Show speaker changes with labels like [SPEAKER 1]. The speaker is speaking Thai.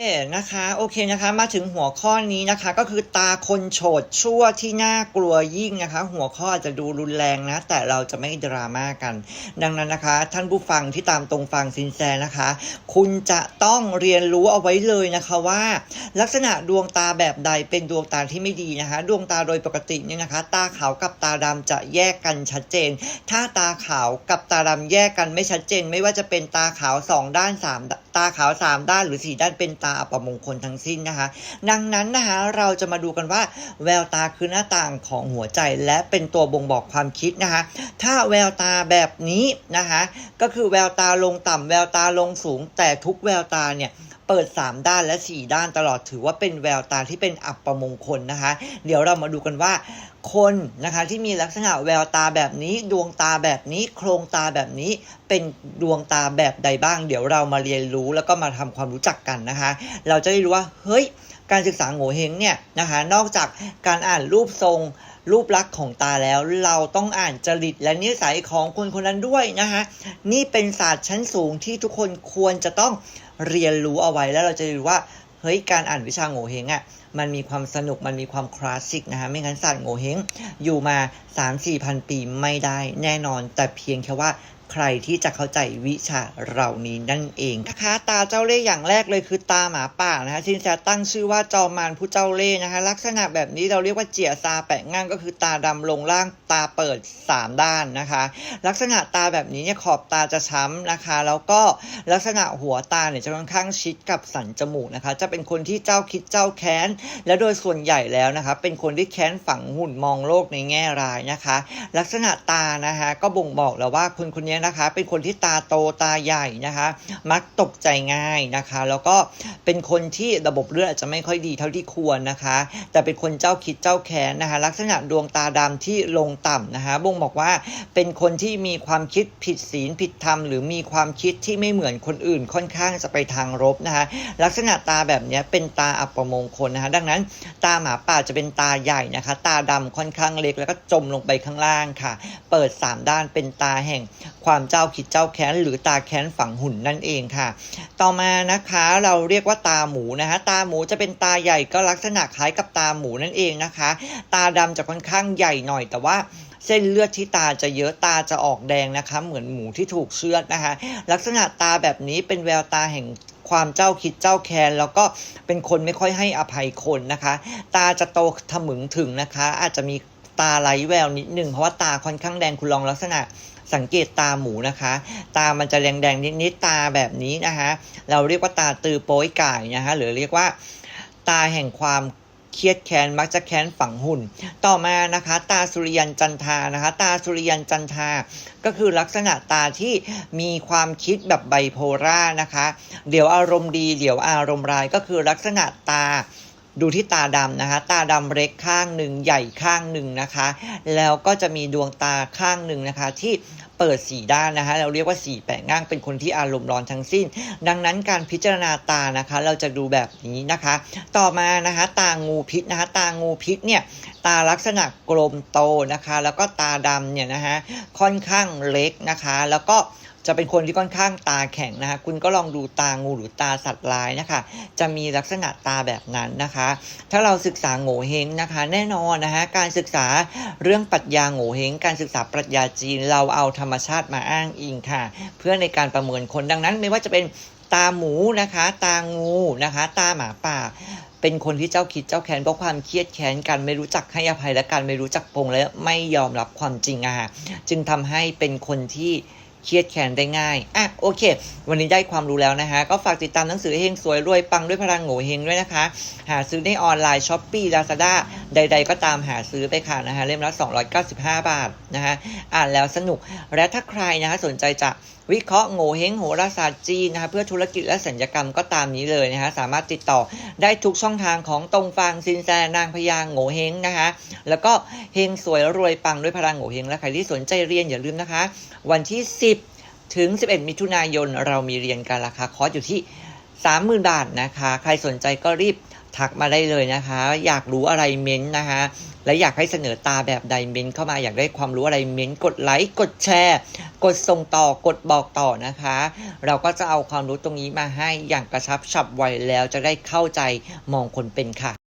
[SPEAKER 1] เอนะคะโอเคนะคะมาถึงหัวข้อนี้นะคะก็คือตาคนโฉดชั่วที่น่ากลัวยิ่งนะคะ หัวข้ออาจจะดูรุนแรงนะ แต่เราจะไม่ดราม่ากัน ดังนั้นนะคะ ท่านผู้ฟังที่ตามตรงฟังซินแซนะคะ คุณจะต้องเรียนรู้เอาไว้เลยนะคะว่า ลักษณะดวงตาแบบใดเป็นดวงตาที่ไม่ดีนะคะ ดวงตาโดยปกติเนี่ยนะคะ ตาขาวกับตาดำจะแยกกันชัดเจน ถ้าตาขาวกับตาดำแยกกันไม่ชัดเจน ไม่ว่าจะเป็นตาขาวสองด้านสาม ตาขาวสามด้านหรือสี่ด้านเป็นตาอัปมงคลทั้งสิ้นนะคะ ดังนั้นนะคะเราจะมาดูกันว่า แววตาคือหน้าต่างของหัวใจและเป็นตัวบ่งบอกความคิดนะคะ ถ้าแววตาแบบนี้นะคะ ก็คือแววตาลงต่ำแววตาลงสูง แต่ทุกแววตาเนี่ย เปิด 3 ด้านและ 4 ด้านตลอดถือว่าเป็นแววตาที่เป็นอัปมงคลนะคะ เดี๋ยวเรามาดูกันว่า คนนะคะที่มีลักษณะแววตาแบบนี้ ดวงตาแบบนี้ โครงตาแบบนี้เป็นดวงตาแบบใดบ้าง เดี๋ยวเรามาเรียนรู้แล้วก็มาทำความรู้จักกันนะคะ เราจะได้รู้ว่าเฮ้ย การศึกษาโง่เฮงเนี่ยนะคะนอกจากการอ่านรูปทรงรูปลักษณ์ของตาแล้วเราต้องอ่านจริตและนิสัยของคนคนนั้นด้วยนะคะนี่เป็นศาสตร์ชั้นสูงที่ทุกคนควรจะต้องเรียนรู้เอาไว้แล้วเราจะรู้ว่าเฮ้ยการอ่านวิชาโง่เฮงอะ่ะมันมีความสนุกมันมีความคลาสสิกนะคะไม่งั้นศาสตร์โง่เฮงอยู่มา 3-4พันปีไม่ได้แน่นอน แต่เพียงแค่ว่า ใครที่จะเข้าใจวิชาเหล่านี้นั่นเองนะคะ ตาเจ้าเล่ห์อย่างแรกเลยคือตาหมาป่านะคะสินแสตั้งชื่อว่าจอมารผู้เจ้าเล่ห์นะคะ ลักษณะแบบนี้เราเรียกว่าเจียซาแปะง่างก็คือตาดำลงล่างตาเปิด 3 ด้านนะคะ ลักษณะตาแบบนี้เนี่ยขอบตาจะช้ำนะคะ แล้วก็ลักษณะหัวตาเนี่ยจะค่อนข้างชิดกับสันจมูกนะคะ จะเป็นคนที่เจ้าคิดเจ้าแค้น และโดยส่วนใหญ่แล้วนะคะ เป็นคนที่แค้นฝังหุ่นมองโลกในแง่ร้ายนะคะ ลักษณะตานะคะก็บ่งบอกแล้วว่าคนคนนี้นะคะ เป็นคนที่ตาโตตาใหญ่นะคะ มักตกใจง่ายนะคะ แล้วก็เป็นคนที่ระบบเลือดอาจจะไม่ค่อยดีเท่าที่ควรนะคะ แต่เป็นคนเจ้าคิดเจ้าแค้นนะคะ ลักษณะดวงตาดำที่ลงต่ำนะคะบ่งบอกว่าเป็นคนที่มีความคิดผิดศีลผิดธรรมหรือมีความคิดที่ไม่เหมือนคนอื่นค่อนข้างจะไปทางลบนะคะ ลักษณะตาแบบนี้เป็นตาอัปมงคลนะคะ ดังนั้นตาหมาป่าจะเป็นตาใหญ่นะคะ ตาดำค่อนข้างเล็กแล้วก็จมลงไปข้างล่างค่ะ เปิด 3 ด้านเป็นตาแห่งความเจ้าคิดเจ้าแค้นหรือตาแค้นฝังหุ่นนั่นเองค่ะ ต่อมานะคะเราเรียกว่าตาหมูนะคะตาหมูจะเป็นตาใหญ่ก็ลักษณะคล้ายกับตาหมูนั่นเองนะคะ ตาดำจะค่อนข้างใหญ่หน่อยแต่ว่าเส้นเลือดที่ตาจะเยอะตาจะออกแดงนะคะ เหมือนหมูที่ถูกเชือดนะคะ ลักษณะตาแบบนี้เป็นแววตาแห่งความเจ้าคิดเจ้าแค้นแล้วก็เป็นคนไม่ค่อยให้อภัยคนนะคะ ตาจะโตทะมึงถึงนะคะ อาจจะมี ตาไร้แววนิดหนึ่งเพราะว่าตาค่อนข้างแดงคุณลองลักษณะสังเกตตาหมูนะคะ ตามันจะแดงๆนิดๆตาแบบนี้นะคะเราเรียกว่าตาตือโป้ยไก่นะคะหรือเรียกว่า ตาแห่งความเครียดแค้นมักจะแค้นฝังหุ่น ต่อมานะคะ ตาสุริยันจันทานะคะ ตาสุริยันจันทา ก็คือลักษณะตาที่มีความคิดแบบไบโพล่านะคะ เดี๋ยวอารมณ์ดี เดี๋ยวอารมณ์ร้ายก็คือลักษณะตา ดูที่ตาดำนะคะ ตาดำเล็กข้างหนึ่งใหญ่ข้างหนึ่งนะคะ แล้วก็จะมีดวงตาข้างหนึ่งนะคะที่ เปิดสีด้านนะคะ เราเรียกว่าสีแปะง่างเป็นคนที่อารมณ์ร้อนทั้งสิ้น ดังนั้นการพิจารณาตานะคะ เราจะดูแบบนี้นะคะ ต่อมานะคะ ตางูพิษนะคะ ตางูพิษเนี่ยตาลักษณะกลมโตนะคะ แล้วก็ตาดำเนี่ยนะคะค่อนข้างเล็กนะคะ แล้วก็จะเป็นคนที่ค่อนข้างตาแข็งนะคะคุณก็ลองดูตางูหรือตาสัตว์ร้ายนะคะ จะมีลักษณะตาแบบนั้นนะคะ ถ้าเราศึกษาโง่เฮงนะคะ แน่นอนนะคะการศึกษาเรื่องปรัชญาโง่เฮงการศึกษาปรัชญาจีนเราเอาธรรรมชาติมาอ้างอิงค่ะ เพื่อในการประเมินคนดังนั้น ไม่ว่าจะเป็นตาหมูนะคะ ตางูนะคะ ตาหมาป่าเป็นคนที่เจ้าคิดเจ้าแค้นเพราะความเครียดแค้นกันไม่รู้จักให้อภัยและกันไม่รู้จักปรงและไม่ยอมรับความจริงอะค่ะจึงทำให้เป็นคนที่เครียดแค้นได้ง่าย อะ โอเค วันนี้ได้ความรู้แล้วนะคะ ก็ฝากติดตามหนังสือเฮงสวยรวยปังด้วยพลังโง่เฮงด้วยนะคะ หาซื้อได้ออนไลน์ช้อปปี้ลาซาด้า ใด ๆ ก็ตามหาซื้อไปค่ะนะคะเล่มละ 295 บาทนะคะอ่านแล้วสนุกและถ้าใครนะคะสนใจจะวิเคราะห์โง่เฮงโหราศาสตร์จีนนะคะเพื่อธุรกิจและสัญญกรรมก็ตามนี้เลยนะคะสามารถติดต่อได้ทุกช่องทางของตรงฟางซินแซนางพญาโง่เฮงนะคะแล้วก็เฮงสวยรวยปังด้วยพลังโง่เฮงและใครที่สนใจเรียนอย่าลืมนะคะ วันที่ 10 ถึง 11 มิถุนายนเรามีเรียนกันราคาคอร์สอยู่ที่ 30,000 บาทนะคะ ใครสนใจก็รีบทักมาได้เลยนะคะ อยากรู้อะไรเม้นนะคะ และอยากให้เสนอตาแบบใดเม้นเข้ามาอยากได้ความรู้อะไรเม้นกดไลค์กดแชร์ กดส่งต่อกดบอกต่อนะคะ เราก็จะเอาความรู้ตรงนี้มาให้อย่างกระชับฉับไวแล้วจะได้เข้าใจมองคนเป็นค่ะ